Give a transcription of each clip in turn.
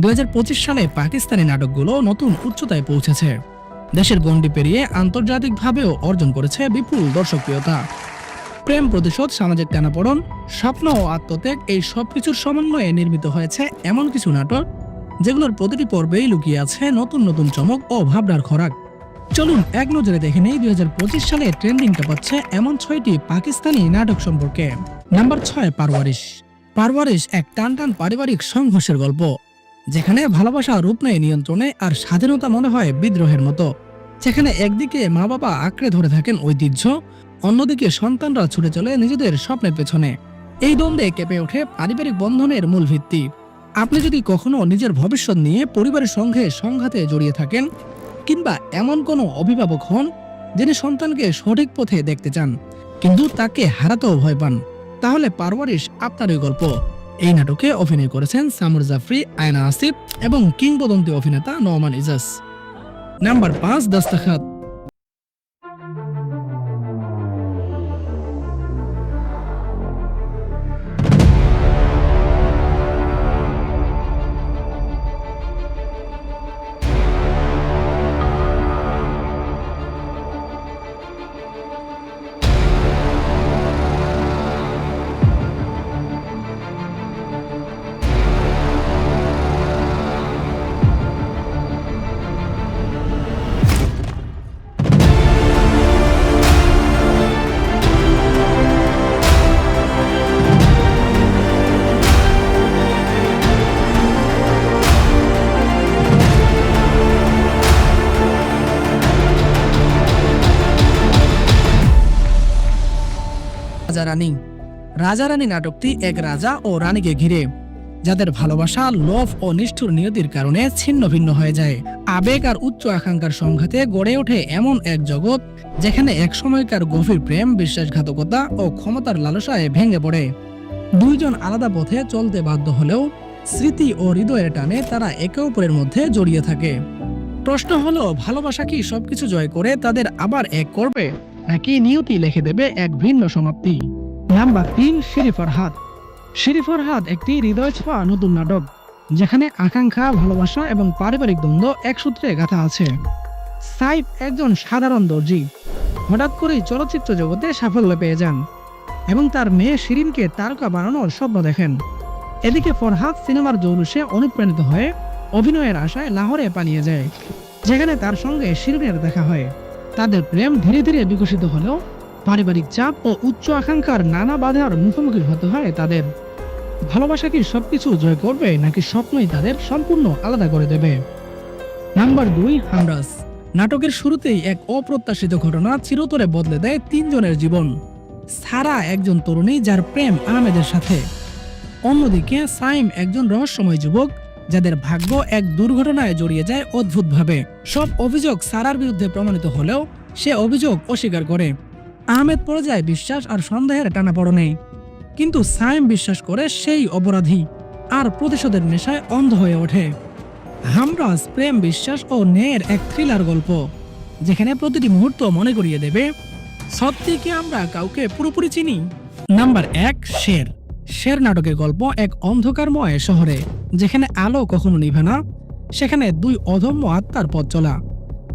দুই হাজার পঁচিশ সালে পাকিস্তানি নাটকগুলো নতুন উচ্চতায় পৌঁছেছে। দেশের গণ্ডি পেরিয়ে আন্তর্জাতিকভাবেও অর্জন করেছে বিপুল দর্শকপ্রিয়তা প্রেম প্রতিশোধ, সামাজিক টানাপড়ন, স্বপ্ন ও আত্মত্যাগ এই সবকিছুর সমন্বয়ে নির্মিত হয়েছে এমন কিছু নাটক, যেগুলোর প্রতিটি পর্বেই লুকিয়ে আছে নতুন নতুন চমক ও ভাবনার খোরাক। চলুন এক নজরে দেখে নেই দুই হাজার পঁচিশ সালে ট্রেন্ডিং কাঁপাচ্ছে এমন ছয়টি পাকিস্তানি নাটক সম্পর্কে। নাম্বার ছয়, পারওয়ারিশ। পারওয়ারিশ এক টান টান পারিবারিক সংঘর্ষের গল্প। যেখানে ভালোবাসা রূপ নেয় নিয়ন্ত্রণে আর স্বাধীনতা মনে হয় বিদ্রোহের মতো। যেখানে একদিকে মা বাবা আঁকড়ে ধরে থাকেন ঐতিহ্য, অন্যদিকে সন্তানরা ছুটে চলে নিজেদের স্বপ্নের পেছনে। এই দ্বন্দ্বে কেঁপে ওঠে পারিবারিক বন্ধনের মূল ভিত্তি। আপনি যদি কখনো নিজের ভবিষ্যৎ নিয়ে পরিবারের সঙ্গে সংঘাতে জড়িয়ে থাকেন, কিংবা এমন কোনো অভিভাবক হন, যিনি সন্তানকে সঠিক পথে দেখতে চান, কিন্তু তাকে হারাতেও ভয় পান, তাহলে পারওয়ারিশ আপনারই গল্প। এই নাটকে অভিনয় করেছেন সামর জাফরি, আয়না আসিফ এবং কিংবদন্তি অভিনেতা নওমান ইজাস নাম্বার পাঁচ, দস্তখাত। রাজা রানী। রাজা রানী নাটকটি এক রাজা ও রানীকে ঘিরে, যাদের ভালোবাসা, লোভ ও নিষ্ঠুর নিয়তির কারণে ছিন্ন ভিন্ন হয়ে যায়। আবেগ আর উচ্চ আকাঙ্ক্ষার সংঘাতে গড়ে ওঠে এমন এক জগৎ, যেখানে এক সময়কার গভীর প্রেম, বিশ্বাসঘাতকতা ও ক্ষমতার লালসায় ভেঙে পড়ে। দুইজন আলাদা পথে চলতে বাধ্য হলেও স্মৃতি ও হৃদয়ের টানে তারা একে অপরের মধ্যে জড়িয়ে থাকে। প্রশ্ন হলো, ভালোবাসা কি সবকিছু জয় করে তাদের আবার এক করবে? নাকি নিয়তি লিখে দেবে এক ভিন্ন সমাপ্তি। নাম্বার তিন শিরি ফরহাদ শিরি ফরহাদ একটি হৃদয় ছোঁয়া নতুন নাটক, যেখানে আকাঙ্ক্ষা, ভালোবাসা এবং পারিবারিক দ্বন্দ্ব এক সূত্রে গাঁথা আছে। সাইফ একজন সাধারণ দর্জি। হঠাৎ করেই চলচ্চিত্র জগতে সাফল্য পেয়ে যান এবং তার মেয়ে শিরিনকে তারকা বানানোর স্বপ্ন দেখেন। এদিকে ফরহাদ সিনেমার জৌলুসে অনুপ্রাণিত হয়ে অভিনয়ের আশায় লাহোরে পালিয়ে যায়, যেখানে তার সঙ্গে শিরিনের দেখা হয়। তাদের প্রেম ধীরে ধীরে বিকশিত হলেও পারিবারিক চাপ ও উচ্চ আকাঙ্ক্ষার নানা বাধার মুখোমুখি হতে হয় তাদের। ভালোবাসা কি সবকিছু জয় করবে, নাকি স্বপ্নই তাদের সম্পূর্ণ আলাদা করে দেবে? নাম্বার দুই, হামরাস। নাটকের শুরুতেই এক অপ্রত্যাশিত ঘটনা চিরতরে বদলে দেয় তিনজনের জীবন। সারা একজন তরুণী যার প্রেম আহমেদের সাথে। অন্যদিকে সাইম একজন রহস্যময় যুবক যাদের ভাগ্য এক দুর্ঘটনায় জড়িয়ে যায় অদ্ভুতভাবে। সব অভিযোগ সারার বিরুদ্ধে প্রমাণিত হলেও সে অভিযোগ অস্বীকার করে। আহমেদ পড়ে যায় বিশ্বাস আর সন্দেহের টানাপড়নে। কিন্তু সাইম বিশ্বাস করে সেই অপরাধী, আর প্রতিশোধের নেশায় অন্ধ হয়ে ওঠে। হামরাজ, প্রেম বিশ্বাস ও ন্যায়ের এক থ্রিলার গল্প, যেখানে প্রতিটি মুহূর্ত মনে করিয়ে দেবে, সত্যি কি আমরা কাউকে পুরোপুরি চিনি? নাম্বার এক, শের। শের নাটকের গল্প এক অন্ধকারময় শহরে, যেখানে আলো কখনো নিভে না, সেখানে দুই অধম্য আত্মার পথ চলা।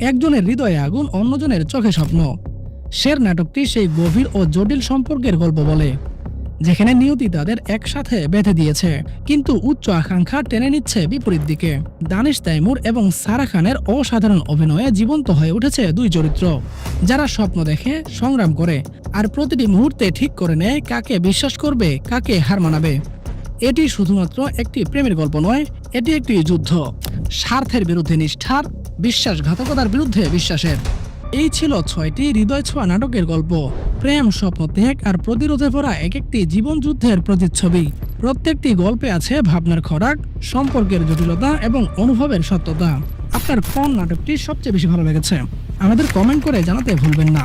একজনের হৃদয়ে আগুন, অন্যজনের চোখে স্বপ্ন। শের নাটকটি সেই গভীর ও জটিল সম্পর্কের গল্প বলে, যেখানে নিয়তি তাদের একসাথে বেঁধে দিয়েছে, কিন্তু উচ্চ আকাঙ্ক্ষা টেনে নিচ্ছে বিপরীত দিকে। দানিশ তাইমুর এবং সারা খানের অসাধারণ অভিনয়ে জীবন্ত হয়ে উঠেছে দুই চরিত্র, যারা স্বপ্ন দেখে সংগ্রাম করে আর প্রতিটি মুহূর্তে ঠিক করে নেয় কাকে বিশ্বাস করবে, কাকে হার মানাবে। এটি শুধুমাত্র একটি প্রেমের গল্প নয়, এটি একটি যুদ্ধ। স্বার্থের বিরুদ্ধে নিষ্ঠার, বিশ্বাসঘাতকতার বিরুদ্ধে বিশ্বাসের। এই ছিল ছয়টি হৃদয় ছোঁয়া নাটকের গল্প। প্রেম, স্বপ্ন, ত্যাগ আর প্রতিরোধে ভরা এক একটি জীবন যুদ্ধের প্রতিচ্ছবি। প্রত্যেকটি গল্পে আছে ভাবনার খোরাক সম্পর্কের জটিলতা এবং অনুভবের সত্যতা। আপনার কোন নাটকটি সবচেয়ে বেশি ভালো লেগেছে? আমাদের কমেন্ট করে জানাতে ভুলবেন না।